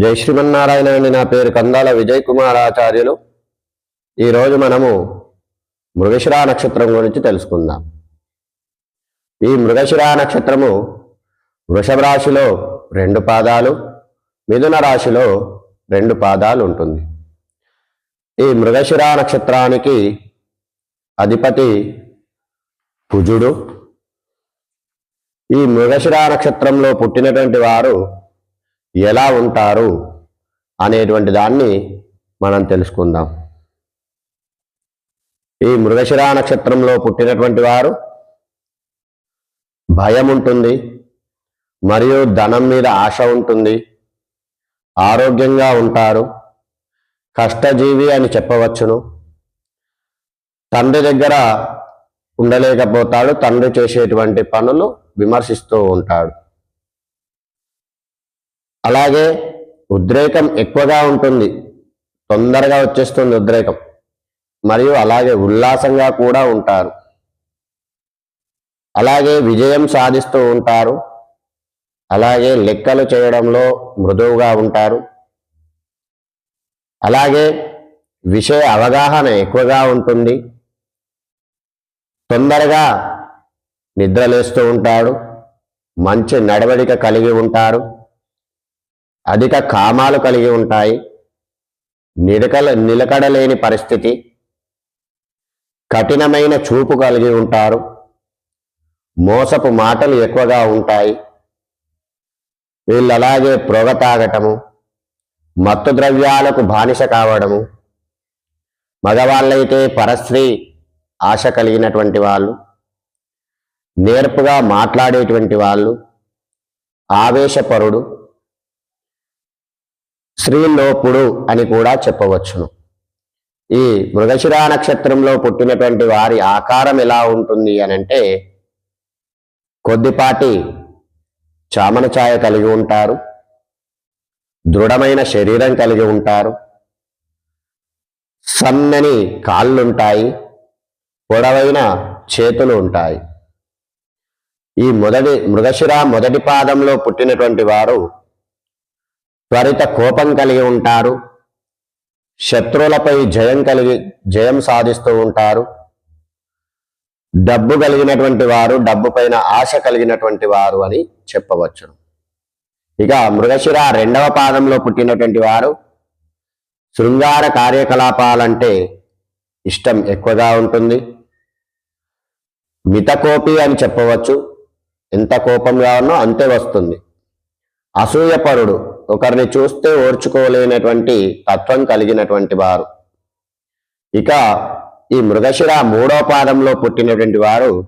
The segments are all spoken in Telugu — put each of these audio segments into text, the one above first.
జై శ్రీమన్నారాయణ అండి నా పేరు కందాల విజయ్ కుమార్ ఆచార్యులు ఈరోజు మనము మృగశిరా నక్షత్రం గురించి తెలుసుకుందాం. ఈ మృగశిరా నక్షత్రము వృషభ రాశిలో రెండు పాదాలు మిథున రాశిలో రెండు పాదాలు ఉంటుంది. ఈ మృగశిరా నక్షత్రానికి అధిపతి కుజుడు. ఈ మృగశిరా నక్షత్రంలో పుట్టినటువంటి వారు ఎలా ఉంటారు అనేటువంటి దాన్ని మనం తెలుసుకుందాం. ఈ మృగశిరా నక్షత్రంలో పుట్టినటువంటి వారు భయం ఉంటుంది మరియు ధనం మీద ఆశ ఉంటుంది ఆరోగ్యంగా ఉంటారు కష్టజీవి అని చెప్పవచ్చును. తండ్రి దగ్గర ఉండలేకపోతాడు తండ్రి చేసేటువంటి పనులు విమర్శిస్తూ ఉంటాడు. అలాగే ఉద్రేకం ఎక్కువగా ఉంటుంది. తొందరగా వచ్చేస్తుంది ఉద్రేకం. మరియు అలాగే ఉల్లాసంగా కూడా ఉంటారు. అలాగే విజయం సాధిస్తూ ఉంటారు. అలాగే లెక్కలు చేయడంలో మృదువుగా ఉంటారు. అలాగే విషయ అవగాహన ఎక్కువగా ఉంటుంది. తొందరగా నిద్రలేస్తూ ఉంటాడు. మంచి నడవడిక కలిగి ఉంటారు. అధిక కామాలు కలిగి ఉంటాయి. నిలకల నిలకడలేని పరిస్థితి. కఠినమైన చూపు కలిగి ఉంటారు. మోసపు మాటలు ఎక్కువగా ఉంటాయి. వీళ్ళు అలాగే పొగ తాగటము మత్తు ద్రవ్యాలకు బానిస కావడము మగవాళ్ళైతే పరస్త్రీ ఆశ కలిగినటువంటి వాళ్ళు నేర్పుగా మాట్లాడేటువంటి వాళ్ళు ఆవేశపరుడు స్త్రీలోపుడు అని కూడా చెప్పవచ్చును. ఈ మృగశిరా నక్షత్రంలో పుట్టినటువంటి వారి ఆకారం ఎలా ఉంటుంది అని అంటే కొద్దిపాటి చామన ఛాయ కలిగి ఉంటారు దృఢమైన శరీరం కలిగి ఉంటారు సన్నని కాళ్ళుంటాయి పొడవైన చేతులు ఉంటాయి. ఈ మొదటి మృగశిర మొదటి పాదంలో పుట్టినటువంటి వారు త్వరిత కోపం కలిగి ఉంటారు. శత్రువులపై జయం కలిగి జయం సాధిస్తూ ఉంటారు. డబ్బు కలిగినటువంటి వారు డబ్బు పైన ఆశ కలిగినటువంటి వారు అని చెప్పవచ్చు ఇక మృగశిర రెండవ పాదంలో పుట్టినటువంటి వారు శృంగార కార్యకలాపాలంటే ఇష్టం ఎక్కువగా ఉంటుంది. మితకోపి అని చెప్పవచ్చు. ఎంత కోపంగా ఉన్నో అంతే వస్తుంది. అసూయపరుడు. ఒకరిని చూస్తే ఓర్చుకోలేనటువంటి తత్వం కలిగినటువంటి వారు. ఇక ఈ మృగశిర మూడో పాదంలో పుట్టినటువంటి వారు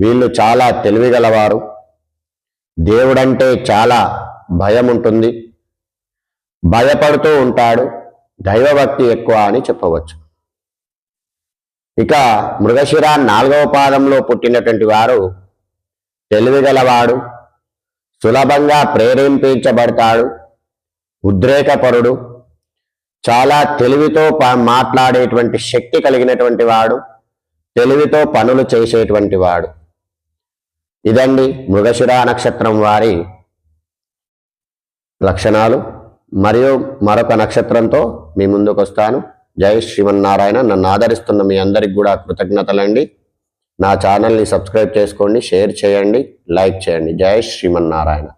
వీళ్ళు చాలా తెలివిగలవారు. దేవుడంటే చాలా భయం ఉంటుంది భయపడుతూ ఉంటాడు. దైవభక్తి ఎక్కువ అని చెప్పవచ్చు. ఇక మృగశిర నాలుగవ పాదంలో పుట్టినటువంటి వారు తెలివిగలవాడు. సులభంగా ప్రేరేపించబడతాడు. ఉద్రేకపరుడు చాలా తెలివితో మాట్లాడేటువంటి శక్తి కలిగినటువంటి వాడు తెలివితో పనులు చేసేటువంటి వాడు. ఇదండి మృగశిరా నక్షత్రం వారి లక్షణాలు. మరియు మరొక నక్షత్రంతో మీ ముందుకు వస్తాను జై శ్రీమన్నారాయణ. నన్ను ఆదరిస్తున్న మీ అందరికి కూడా కృతజ్ఞతలండి. నా ఛానల్ని సబ్స్క్రైబ్ చేసుకోండి షేర్ చేయండి లైక్ చేయండి. జై శ్రీమన్నారాయణ.